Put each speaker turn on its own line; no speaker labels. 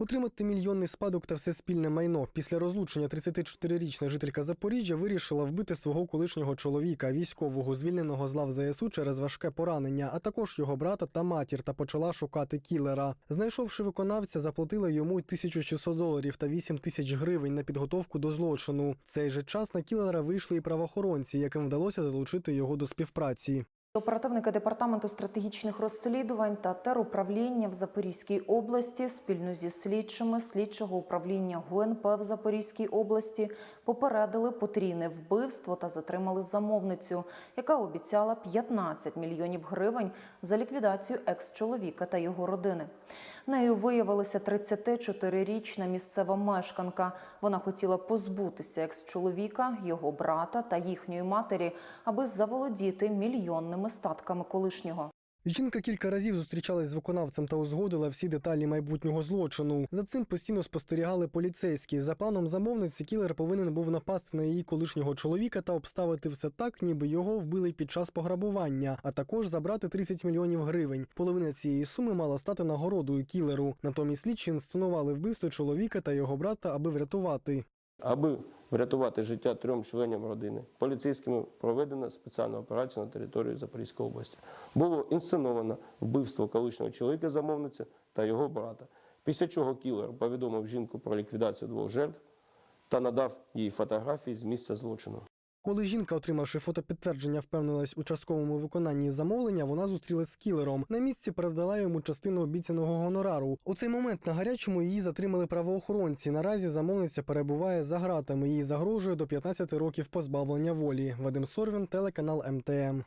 Отримати мільйонний спадок та все спільне майно. Після розлучення 34-річна жителька Запоріжжя вирішила вбити свого колишнього чоловіка, військового, звільненого з лав ЗСУ через важке поранення, а також його брата та матір, та почала шукати кілера. Знайшовши виконавця, заплатила йому 1600 доларів та 8 тисяч гривень на підготовку до злочину. В цей же час на кілера вийшли і правоохоронці, яким вдалося залучити його до співпраці.
Оперативники департаменту стратегічних розслідувань та теруправління в Запорізькій області спільно зі слідчими слідчого управління ГУНП в Запорізькій області попередили потрійне вбивство та затримали замовницю, яка обіцяла 15 мільйонів гривень за ліквідацію екс-чоловіка та його родини. Нею виявилася 34-річна місцева мешканка. Вона хотіла позбутися екс-чоловіка, його брата та їхньої матері, аби заволодіти мільйонними статками колишнього.
Жінка кілька разів зустрічалась з виконавцем та узгодила всі деталі майбутнього злочину. За цим постійно спостерігали поліцейські. За планом замовниці кілер повинен був напасти на її колишнього чоловіка та обставити все так, ніби його вбили під час пограбування, а також забрати 30 мільйонів гривень. Половина цієї суми мала стати нагородою кілеру. Натомість слідчі інсценували вбивство чоловіка та його брата, аби врятувати.
Аби врятувати життя трьом членам родини, поліцейськими проведена спеціальна операція на території Запорізької області. Було інсценовано вбивство колишнього чоловіка-замовниця та його брата. Після чого кілер повідомив жінку про ліквідацію двох жертв та надав їй фотографії з місця злочину.
Коли жінка, отримавши фотопідтвердження, впевнилась у частковому виконанні замовлення, вона зустрілась з кілером. На місці передала йому частину обіцяного гонорару. У цей момент на гарячому її затримали правоохоронці. Наразі замовниця перебуває за ґратами. Їй загрожує до 15 років позбавлення волі. Вадим Сорвін, телеканал МТМ.